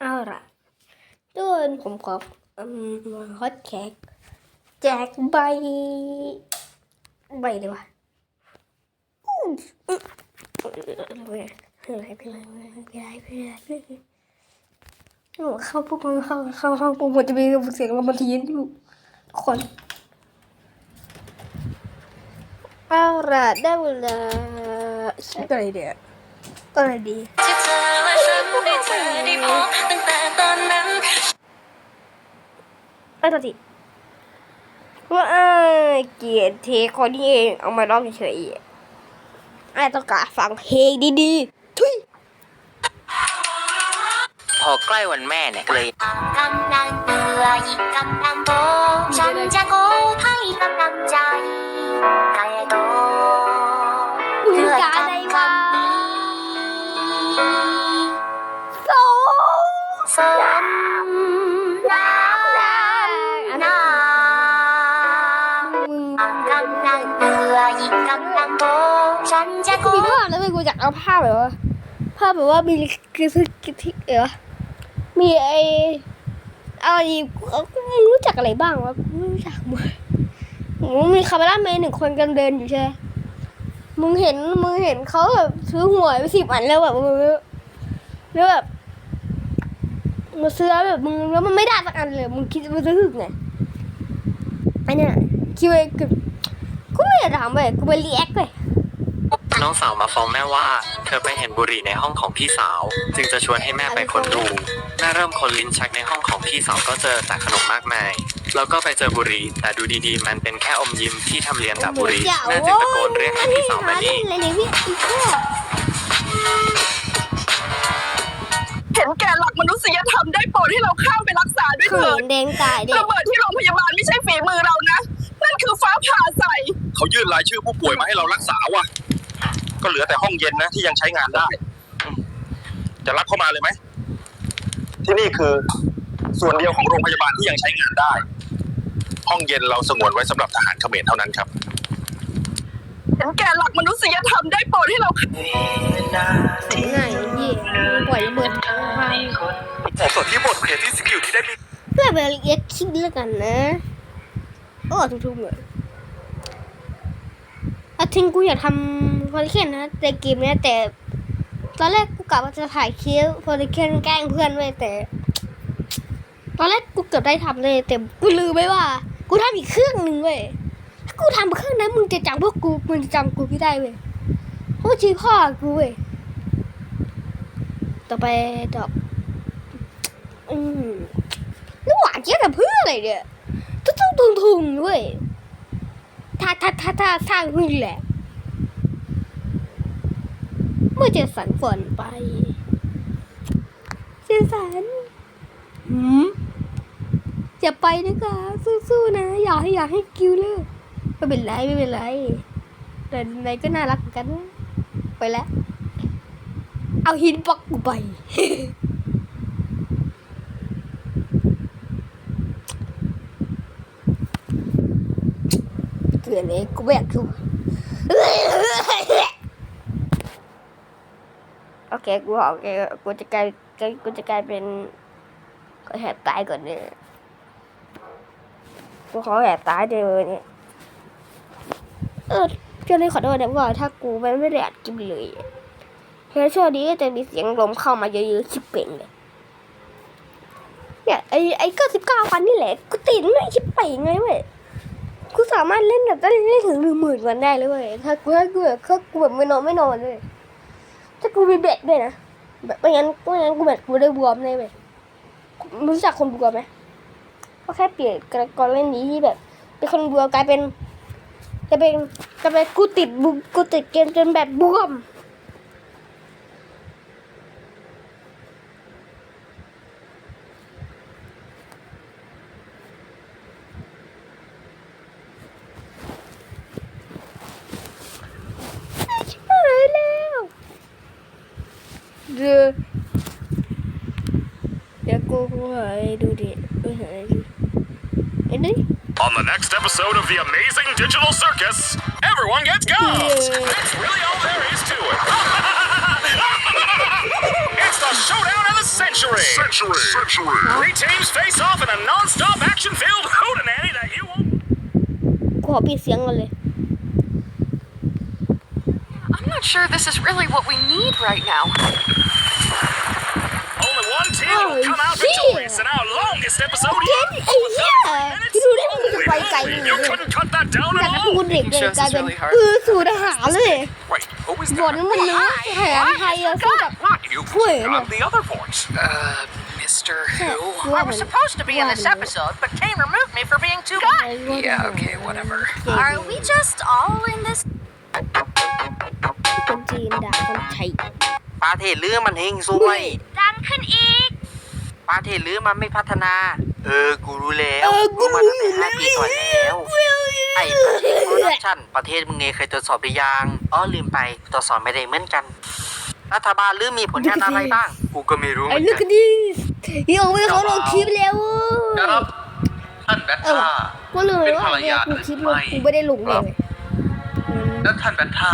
เอาล่ะทุกคนผมขออืมฮอตแขกแจกใบ ใบเลยวะอู้อื้ออะไรเป็นไรเป็นไรเป็นไรเป็นไรเข้าปุ๊บมันเข้าเข้าห้องปุ๊บมันจะมีเสียงลมมันทีนอยู่คนเอาล่ะได้เวลาอะไรเดี๋ยวอะไรดี ได้เจอได้พบตั้งแต่ตอนนั้นเอ้ยตัวทีว่าเออเกลียดเทคนนี้เองเอามาร้องเฉยๆไอ้ต้องการฟังเพลงดีๆทุยพอใกล้วันแม่เนี่ยเลยกำลังเบื่ออีกกำลังโตฉันจะโกให้กำลังใจใครโต สมน้ำน้ำน้มึงกำลังเบื่ออีกกำลังโตฉันจะโกมีภาพแล้วมึงกูอยากเอาภาพแบบว่าภาพแบบว่ามีกระทึกกระทึกเออมีไออะไรกูไม่รู้จักอะไรบ้างวะไม่รู้จักมึงมึงมีคาเมล่าแมนหนึ่งคนกำลังเดินอยู่ใช่ไหมมึงเห็นมึงเห็นเขาแบบซื้อหวยไปสิบอันแล้วแบบมึงแล้วแบบ มาซื้อแล้วแบบมึงแล้วมันไม่ได้สักอันเลยมึงคิดว่าจะถึกไงไอเนี่ยคิดว่ากูกูไม่อยากถามเลยกูไปรีแอคเลยน้องสาวมาฟ้องแม่ว่า เธอไปเห็นบุหรี่ในห้องของพี่สาว จึงจะชวนให้แม่ไปค้นดูแม่เริ่มค้นลิ้นชักในห้องของพี่สาวก็เจอแต่ขนมมากมายแล้วก็ไปเจอบุหรี่แต่ดูดีๆ มันเป็นแค่อมยิ้มที่ทำเรียนแบบบุหรี่แม่จึงตะโกนเรียกให้พี่สาวมานี่ ขิเถิดนแดงตายเด็กระเบิดที่โรงพยาบาลไม่ใช่ฝีมือเรานะ นั่นคือฟ้าผ่าใส่ เขายื่นรายชื่อผู้ป่วยมาให้เรารักษาว่ะ ก็เหลือแต่ห้องเย็นนะที่ยังใช้งานได้อืมจะรับเข้ามาเลยไหม ที่นี่คือส่วนเดียวของโรงพยาบาลที่ยังใช้งานได้ ห้องเย็นเราสงวนไว้สำหรับทหารเขมรเท่านั้นครับ เห็นแก่หลักมนุษยธรรมได้โปรดให้เราง่ายยี่ปล่อยระเบิดทางผมส่วนที่หมดเพจที่สกิลที่ได้มี เพื่อไปละเอียดคิดแล้วกันนะโอ้ทุ่มๆเลยอาทิงกูอยากทำพอลิเคนนะในเกมเนี้ยแต่ตอนแรกกูกะว่าจะถ่ายคลิปพอลิเคนแกล้งเพื่อนไว้ยแต่ ตอนแรกกูเกือบได้ทำเลย แต่กูลืมไปว่า กูทำอีกเครื่องหนึ่งเว้ยถ้ากูทำเครื่องนั้นมึงจะจำพวกกูมึงจะจำกูไม่ได้เว้ยเพราะว่าชื่อพ่อกูเว้ยต่อไปดอกอืม น้ำหวานเยอะแต่เพื่ออะไรเนี่ยตุ้งตุ้งทุงทุงเว้ยถ้าถ้าถ้าถ้าถ้างนี่แหละ เมื่อเจอสันฝนไป เจอสันหืมอย่าไปนะคะสู้ๆนะ อย่าให้อย่าให้คิวเลยไม่เป็นไรไม่เป็นไร แต่ไหนก็น่ารักเหมือนกัน ไปแล้ว เอาหินปักกูไป เกลือเลยกูแบกทุกโอเคกูบอกกูจะกลายกูจะกลายเป็นก็แหบตายก่อนเนี่ยกูขอแหบตายเดี๋ยวนี้เออเจ้าเลยขอโทษนะว่าถ้ากูไม่ไม่ได้อัดคลิปเลยเฮ้ยช่วงนี้ก็จะมีเสียงลมเข้ามาเยอะๆชิบเป่งเลยเนี่ยไอ้ไอ้เก้าสิบเก้าพันนี่แหละกูติดไม่ชิบเป่งเลยเว้ย กูสามารถเล่นแบบได้เล่นถึงหนึ่งหมื่นวันได้เลยเว้ยถ้ากูให้กูแบบถ้ากูแบบไม่นอนไม่นอนเลย ถ้ากูมีเบ็ดด้วยนะแบบไม่งั้นไม่งั้นกูแบบกูได้บวมเลยเว้ยรู้จักคนบวมไหมก็แค่เปลี่ยนกระกรเล่นนี้ที่แบบ เป็นคนบวมกลายเป็นกลายเป็นกลายเป็นกูติดกูติดเกมจนแบบบวม On the next episode of the Amazing Digital Circus, everyone gets ghosts. Yeah. That's really all there is to it. it's the The showdown of the century. Century. Century. Three teams face off in a non-stop action-filled hootenanny that you won't กูขอปิดเสียงก่อนเลย not sure this is really what we need right now. Only one team Oh, will come out shit. victorious in our longest episode เก yet. นไอ้เหี้ยที่ดูได้มันไปไกลเลย You couldn't cut that down จาก at การ์ all. ตูนเด็กเลยกลายเป็นเออสู่ทหารเลย Wait, who is บท that? นั้นมันเนื้อทหารไทยอะสู้กับ Not you. Wait, no. I'm the other voice. Uh, Mr. กูว่ามัน supposed to be in this episode, but Kane removed me for being too good. Yeah, okay, whatever. Are we just all in this คนจีนด่าคนไทยประเทศลือมันเฮงซวย ดังขึ้นอีกประเทศลือมันไม่พัฒนา เออ กูรู้แล้วเออกูมารู้ตั้งอยู่แต่แล้วห้าปีก่อนแล้ว ไอ้โปรดักชั่นประเทศมึงเองเคยตรวจสอบหรือยังอ๋อลืมไปตรวจสอบไม่ได้เหมือนกันรัฐบาลลือมีผลงานอะไรบ้าง กูก็ไม่รู้เหไอ้มือนลูกกันนี่ยังเอาไปเขาลงคลิปแล้วครับท่านแบทเออท่าก็เลยว่าเนี่ยกูคลิปลงกูไม่ได้ลงเลยแล้วท่านแบทท่า